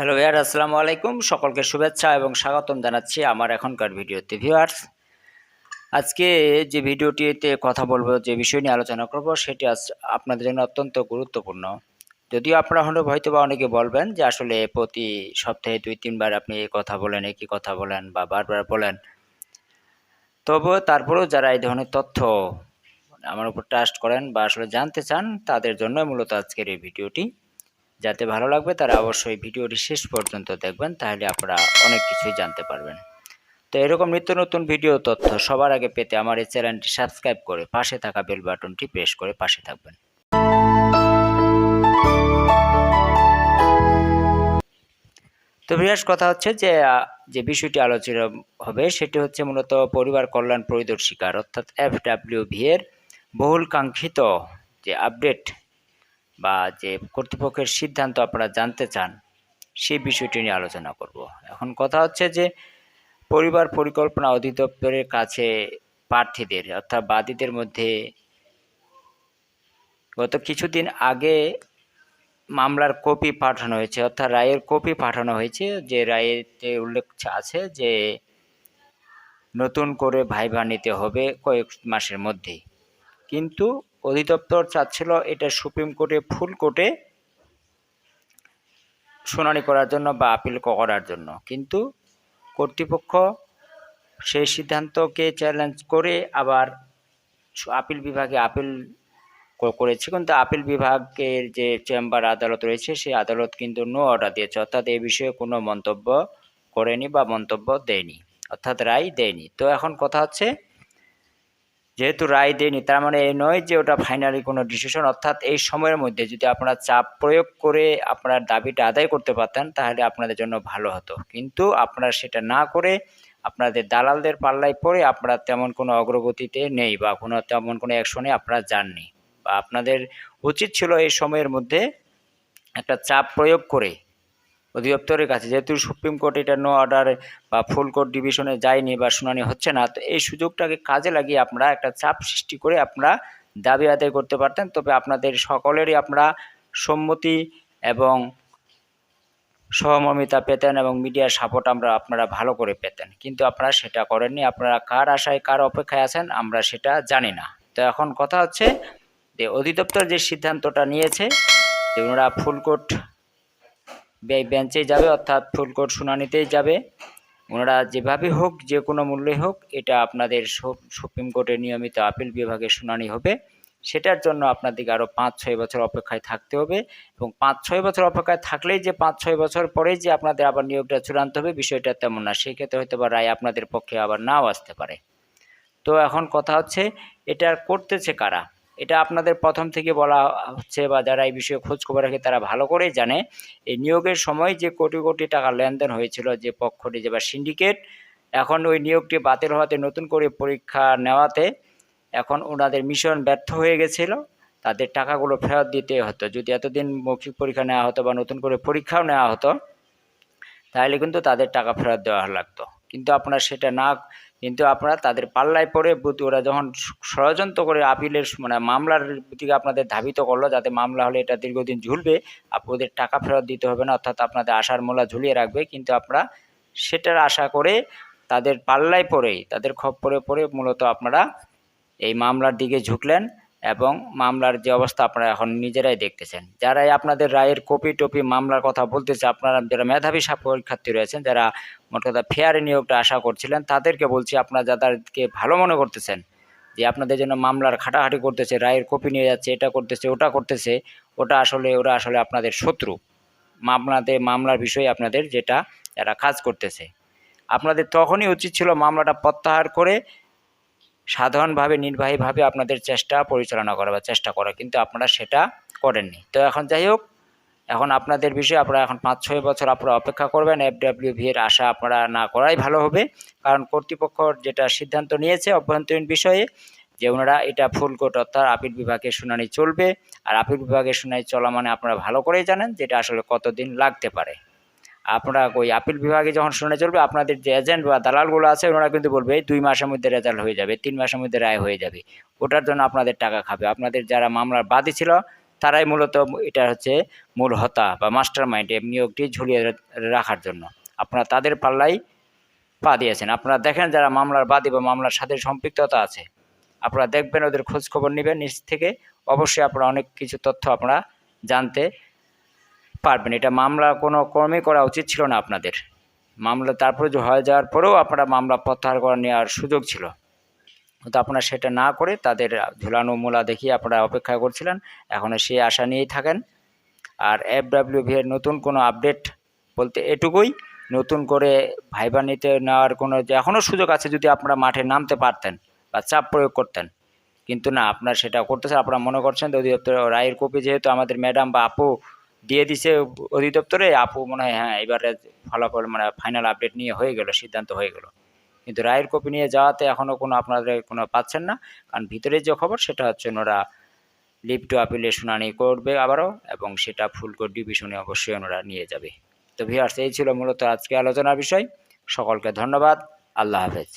Hello ভাইয়ার আসসালামু আলাইকুম। সকলকে শুভেচ্ছা এবং স্বাগতম জানাচ্ছি আমার এখনকার ভিডিওতে ভিউয়ার্স, আজকে যে ভিডিওটিতে কথা বলব, যে বিষয় নিয়ে আলোচনা করব, সেটি আপনাদের জন্য অত্যন্ত গুরুত্বপূর্ণ। যদিও আপনারা হলে হয়তো বা অনেকে বলবেন যে আসলে প্রতি সপ্তাহে দুই, তিনবার আপনি এই কথা বলেন, একই কথা বলেন বা বারবার বলেন। তবুও তারপরেও যারা এই ধরনের তথ্য আমার উপর ট্রাস্ট করেন বা আসলে জানতে চান, তাদের জন্য মূলত আজকের এই ভিডিওটি। যাতে ভালো লাগবে তারা অবশ্যই ভিডিওটি শেষ পর্যন্ত দেখবেন, তাহলে আপনারা অনেক কিছুই জানতে পারবেন। তো এরকম নিত্য নতুন ভিডিও তথ্য সবার আগে পেতে আমার এই চ্যানেলটি সাবস্ক্রাইব করে পাশে থাকা বেল বাটনটি প্রেস করে পাশে থাকবেন। তো বিরাট কথা হচ্ছে যে যে বিষয়টি আলোচনা হবে সেটি হচ্ছে মূলত পরিবার কল্যাণ পরিদর্শিকার, অর্থাৎ এফ ডাব্লিউ ভি এর বহুল কাঙ্ক্ষিত যে আপডেট বা যে কর্তৃপক্ষের সিদ্ধান্ত আপনারা জানতে চান, সেই বিষয়টি নিয়ে আলোচনা করব। এখন কথা হচ্ছে যে, পরিবার পরিকল্পনা অধিদপ্তরের কাছে প্রার্থীদের, অর্থাৎ বাদীদের মধ্যে গত কিছুদিন আগে মামলার কপি পাঠানো হয়েছে, অর্থাৎ রায়ের কপি পাঠানো হয়েছে, যে রায়েতে উল্লেখ আছে যে, নতুন করে ভাইভা নিতে হবে কয়েক মাসের মধ্যেই। কিন্তু অধিদপ্তর চাচ্ছিল এটা সুপ্রিম কোর্টে, ফুল কোর্টে শুনানি করার জন্য বা আপিল করার জন্য। কিন্তু কর্তৃপক্ষ সেই সিদ্ধান্তকে চ্যালেঞ্জ করে আবার আপিল বিভাগে আপিল করেছে। কিন্তু আপিল বিভাগের যে চেম্বার আদালত রয়েছে, সেই আদালত কিন্তু নো অর্ডার দিয়েছে। অর্থাৎ এই বিষয়ে কোনো মন্তব্য করেনি বা মন্তব্য দেয়নি, অর্থাৎ রায় দেয়নি। তো এখন কথা হচ্ছে যেহেতু রায় দেয়নি, তার মানে এই নয় যে ওটা ফাইনালি কোনো ডিসিশন অর্থাৎ এই সময়ের মধ্যে যদি আপনারা চাপ প্রয়োগ করে আপনার দাবিটা আদায় করতে পারতেন, তাহলে আপনাদের জন্য ভালো হতো। কিন্তু আপনারা সেটা না করে আপনাদের দালালদের পাল্লায় পড়ে আপনারা তেমন কোনো অগ্রগতিতে নেই বা কোনো তেমন কোনো অ্যাকশনে আপনারা যাননি। বা আপনাদের উচিত ছিল এই সময়ের মধ্যে একটা চাপ প্রয়োগ করে অধিদপ্তরের কাছে। যেহেতু সুপ্রিম কোর্ট এটা নো অর্ডার বা ফুল কোর্ট ডিভিশনে যায়নি বা শুনানি হচ্ছে না, তো এই সুযোগটাকে কাজে লাগিয়ে আপনারা একটা চাপ সৃষ্টি করে আপনারা দাবি আদায় করতে পারতেন। তবে আপনাদের সকলেরই আপনারা সম্মতি এবং সহমর্মিতা পেতেন এবং মিডিয়ার সাপোর্ট আমরা আপনারা ভালো করে পেতেন। কিন্তু আপনারা সেটা করেননি। আপনারা কার আশায় কার অপেক্ষায় আছেন আমরা সেটা জানি না। তো এখন কথা হচ্ছে যে অধিদপ্তর যে সিদ্ধান্তটা নিয়েছে যে ওনারা ফুলকোট বেঞ্চে যাবে, অর্থাৎ ফুলকোট শুনানিতেই যাবে। ওনারা যেভাবে হোক, যে কোনো মূল্যে হোক, এটা আপনাদের সুপ্রিম কোর্টের নিয়মিত আপিল বিভাগে শুনানি হবে। সেটার জন্য আপনাদেরকে আরও পাঁচ, ছয় বছর অপেক্ষায় থাকতে হবে এবং পাঁচ, ছয় বছর অপেক্ষায় থাকলেই যে পাঁচ, ছয় বছর পরেই যে আপনাদের আবার নিয়োগটা চূড়ান্ত হবে, বিষয়টা তেমন না। সেক্ষেত্রে হয়তো বা রায় আপনাদের পক্ষে আবার নাও আসতে পারে। তো এখন কথা হচ্ছে, এটা করতেছে কারা? এটা আপনাদের প্রথম থেকে বলা হচ্ছে বা যারা এই বিষয়ে খোঁজ খবর রাখে তারা ভালো করেই জানে। এই নিয়োগের সময় যে কোটি কোটি টাকা লেনদেন হয়েছিল যে পক্ষটি যে বা সিন্ডিকেট এখন ওই নিয়োগটি বাতিল হওয়াতে নতুন করে পরীক্ষা নেওয়াতে এখন ওনাদের মিশন ব্যর্থ হয়ে গেছিল। তাদের টাকাগুলো ফেরত দিতে হতো। যদি এতদিন মৌখিক পরীক্ষা নেওয়া হতো বা নতুন করে পরীক্ষাও নেওয়া হতো, তাহলে কিন্তু তাদের টাকা ফেরত দেওয়া লাগতো। কিন্তু আপনারা সেটা না কিন্তু আপনারা তাদের পাল্লায় পড়ে বুদ্ধি ওরা যখন ষড়যন্ত্র করে আপিলের মানে মামলার দিকে আপনাদের ধাবিত করল, যাতে মামলা হলে এটা দীর্ঘদিন ঝুলবে, আপনাদের টাকা ফেরত দিতে হবে না, অর্থাৎ আপনাদের আশার মোলা ঝুলিয়ে রাখবে। কিন্তু আপনারা সেটার আশা করে তাদের পাল্লায় পড়েই, তাদের খপ পরে পড়ে মূলত আপনারা এই মামলার দিকে ঝুঁকলেন। এবং মামলার যে অবস্থা আপনারা এখন নিজেরাই দেখতেছেন। যারাই আপনাদের রায়ের কপি টপি মামলার কথা বলতেছে, আপনারা যারা মেধাবী পরীক্ষার্থী রয়েছেন, যারা মোট কথা ফেয়ারে নিয়োগটা আশা করছিলেন, তাদেরকে বলছি আপনারা যাদেরকে ভালো মনে করতেছেন, যে আপনাদের জন্য মামলার খাটাখাটি করতেছে, রায়ের কপি নিয়ে যাচ্ছে, এটা করতেছে, ওটা করতেছে, ওটা আসলে, ওরা আসলে আপনাদের শত্রু। মামলাতে, মামলার বিষয়ে আপনাদের যেটা, যারা কাজ করতেছে। আপনাদের তখনই উচিত ছিল মামলাটা প্রত্যাহার করে সাধারণভাবে, নির্বাহীভাবে আপনাদের চেষ্টা পরিচালনা করা বা চেষ্টা করা, কিন্তু আপনারা সেটা করেননি। তো এখন যাই হোক, এখন আপনাদের বিষয়ে আপনারা এখন পাঁচ, ছয় বছর আপনারা অপেক্ষা করবেন এফ ডাব্লিউ ভি এর আশা আপনারা না করাই ভালো হবে। কারণ কর্তৃপক্ষ যেটা সিদ্ধান্ত নিয়েছে অভ্যন্তরীণ বিষয়ে, যে ওনারা এটা ফুল কোর্ট অর্থাৎ আপিল বিভাগের শুনানি চলবে। আর আপিল বিভাগের শুনানি চলা মানে আপনারা ভালো করেই জানেন যেটা আসলে কতদিন লাগতে পারে। আপনারা ওই আপিল বিভাগে যখন শুনে চলবে, আপনাদের যে এজেন্ট বা দালালগুলো আছে, ওনারা কিন্তু বলবে দুই মাসের মধ্যে রেজাল্ট হয়ে যাবে, তিন মাসের মধ্যে রায় হয়ে যাবে। ওটার জন্য আপনাদের টাকা খাবে। আপনাদের যারা মামলার বাদী ছিল, তারাই মূলত এটা হচ্ছে মূল হতা বা মাস্টার মাইন্ড এই নিয়োগটি ঝুলিয়ে রাখার জন্য। আপনারা তাদের পাল্লাই পা দিয়েছেন। আপনারা দেখেন যারা মামলার বাদী বা মামলার সাথে সম্পৃক্ততা আছে, আপনারা দেখবেন, ওদের খোঁজ খবর নেবেন, নিজ থেকে। অবশ্যই আপনারা অনেক কিছু তথ্য আপনারা জানতে পারবেন। এটা মামলা কোনো কর্মে করা উচিত ছিল না আপনাদের। মামলা তারপরে হয়ে যাওয়ার পরেও আপনারা মামলা প্রত্যাহার করে নেওয়ার সুযোগ ছিল। কিন্তু আপনারা সেটা না করে তাদের ঝুলানো মূলা দেখিয়ে আপনারা অপেক্ষা করছিলেন। এখন সেই আশা নিয়েই থাকেন। আর এফ ডাব্লিউ ভি এর নতুন কোনো আপডেট বলতে এটুকুই, নতুন করে ভাইবা নিতে নেওয়ার কোনো এখনও সুযোগ আছে যদি আপনারা মাঠে নামতে পারতেন বা চাপ প্রয়োগ করতেন। কিন্তু না, আপনার সেটা করতেছে আপনারা মনে করছেন অধিদপ্তর রায়ের কপি যেহেতু আমাদের ম্যাডাম বা আপু দিয়ে দিছে অধিদপ্তরে, আপু মনে হয় হ্যাঁ এবারে ফলাফল মানে ফাইনাল আপডেট নিয়ে হয়ে গেল, সিদ্ধান্ত হয়ে গেল। কিন্তু রায়ের কপি নিয়ে যাওয়াতে এখনও কোনো আপনাদের কোনো পাচ্ছেন না, কারণ ভিতরে যে খবর সেটা হচ্ছে ওনারা লিভ টু আপিলে শুনানি করবে আবারও, এবং সেটা ফুল কোর্ট ডিভিশনে অবশ্যই ওনারা নিয়ে যাবে। তো ভিউয়ার্স এই ছিল মূলত আজকে আলোচনার বিষয়। সকলকে ধন্যবাদ। আল্লাহ হাফেজ।